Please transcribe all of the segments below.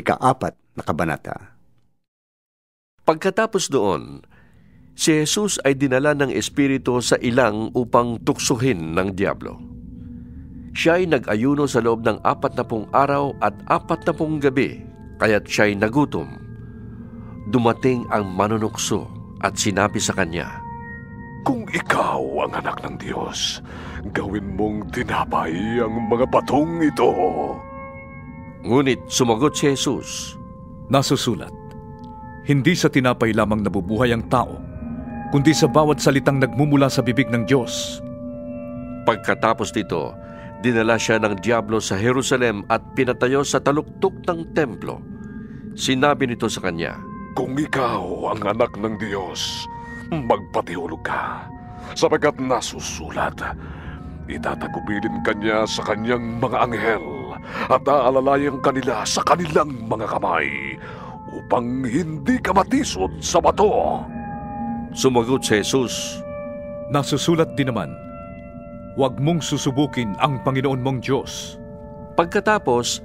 ikaapat na kabanata. Pagkatapos doon, si Jesus ay dinala ng Espiritu sa ilang upang tuksuhin ng Diablo. Siya ay nag-ayuno sa loob ng apat na pung araw at apat na pung gabi, kaya't siya ay nagutom. Dumating ang manunukso at sinabi sa kanya, Kung ikaw ang anak ng Diyos, gawin mong tinapay ang mga batong ito. Ngunit sumagot si Jesus, Nasusulat, hindi sa tinapay lamang nabubuhay ang tao, kundi sa bawat salitang nagmumula sa bibig ng Diyos. Pagkatapos nito, dinala siya ng Diablo sa Jerusalem at pinatayo sa taluktok ng templo. Sinabi nito sa kanya, Kung ikaw ang anak ng Diyos, magpatihulog ka, sapagkat nasusulat, itatagubilin kanya sa kanyang mga anghel at aalalayan kanila sa kanilang mga kamay upang hindi ka matisod sa bato. Sumagot si Jesus, Nasusulat din naman, huwag mong susubukin ang Panginoon mong Diyos. Pagkatapos,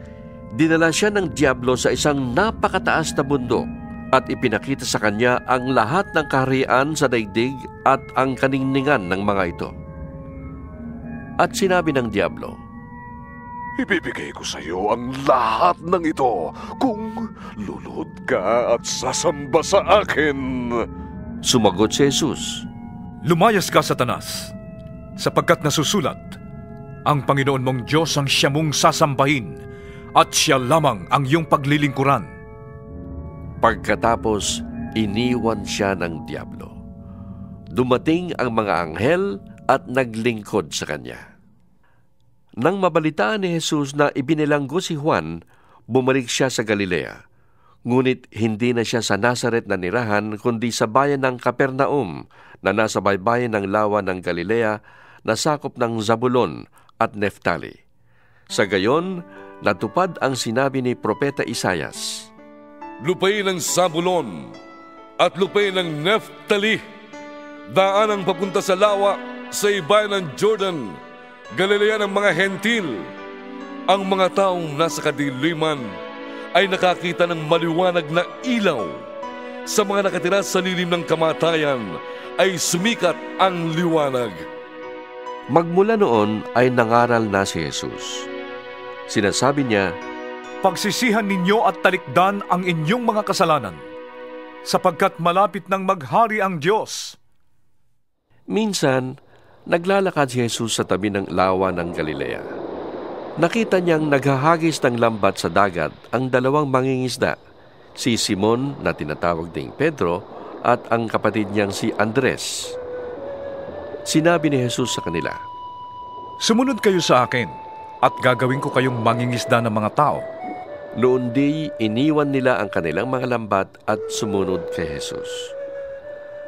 dinala siya ng Diablo sa isang napakataas na bundok at ipinakita sa kanya ang lahat ng kaharian sa daigdig at ang kaningningan ng mga ito. At sinabi ng Diablo, Ibibigay ko sa iyo ang lahat ng ito kung lulod ka at sasamba sa akin. Sumagot si Jesus, Lumayas ka, Satanas, sapagkat nasusulat, ang Panginoon mong Diyos ang siya mong sasambahin at siya lamang ang iyong paglilingkuran. Pagkatapos, iniwan siya ng Diablo. Dumating ang mga anghel at naglingkod sa kanya. Nang mabalitaan ni Jesus na ibinilanggo si Juan, bumalik siya sa Galilea. Ngunit hindi na siya sa Nazaret na nirahan kundi sa bayan ng Capernaum na nasa baybayin ng lawa ng Galilea na sakop ng Zabulon at Neftali. Sa gayon, natupad ang sinabi ni Propeta Isayas. lupain ng Zabulon at lupain ng Neftali, daan ang papunta sa lawa sa ibayan ng Jordan, Galilea ng mga hentil. Ang mga taong nasa kadiliman ay nakakita ng maliwanag na ilaw. Sa mga nakatira sa lilim ng kamatayan ay sumikat ang liwanag. Magmula noon ay nangaral na si Jesus. Sinasabi niya, Pagsisihan ninyo at talikdan ang inyong mga kasalanan, sapagkat malapit nang maghari ang Diyos. Minsan, naglalakad si Jesus sa tabi ng lawa ng Galilea. Nakita niyang naghahagis ng lambat sa dagat ang dalawang mangingisda, si Simon na tinatawag ding Pedro at ang kapatid niyang si Andres. Sinabi ni Jesus sa kanila, Sumunod kayo sa akin, at gagawin ko kayong mangingisda ng mga tao. Noon di iniwan nila ang kanilang mga lambat at sumunod kay Jesus.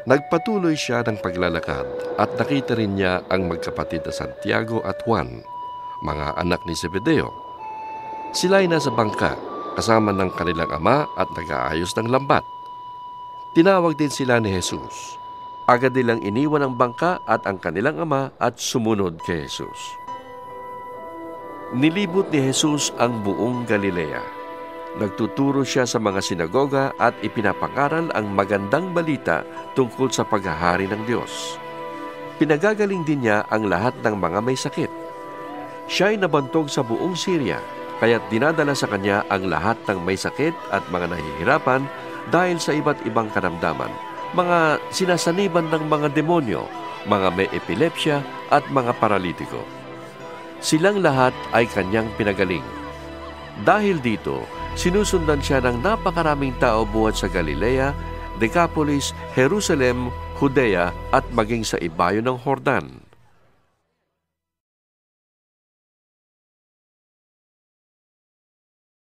Nagpatuloy siya ng paglalakad at nakita rin niya ang magkapatid na Santiago at Juan, mga anak ni Zebedeo. Sila ay nasa bangka kasama ng kanilang ama at nag-aayos ng lambat. Tinawag din sila ni Jesus. Agad nilang iniwan ang bangka at ang kanilang ama at sumunod kay Jesus. Nilibot ni Jesus ang buong Galilea. Nagtuturo siya sa mga sinagoga at ipinapangaral ang magandang balita tungkol sa paghahari ng Diyos. Pinagagaling din niya ang lahat ng mga may sakit. Siya ay nabantog sa buong Syria, kaya't dinadala sa kanya ang lahat ng may sakit at mga nahihirapan dahil sa iba't ibang karamdaman, mga sinasaniban ng mga demonyo, mga may epilepsya at mga paralitiko. Silang lahat ay kanyang pinagaling. Dahil dito, sinusundan siya ng napakaraming tao buhat sa Galilea, Decapolis, Jerusalem, Judea at maging sa ibayo ng Hordan.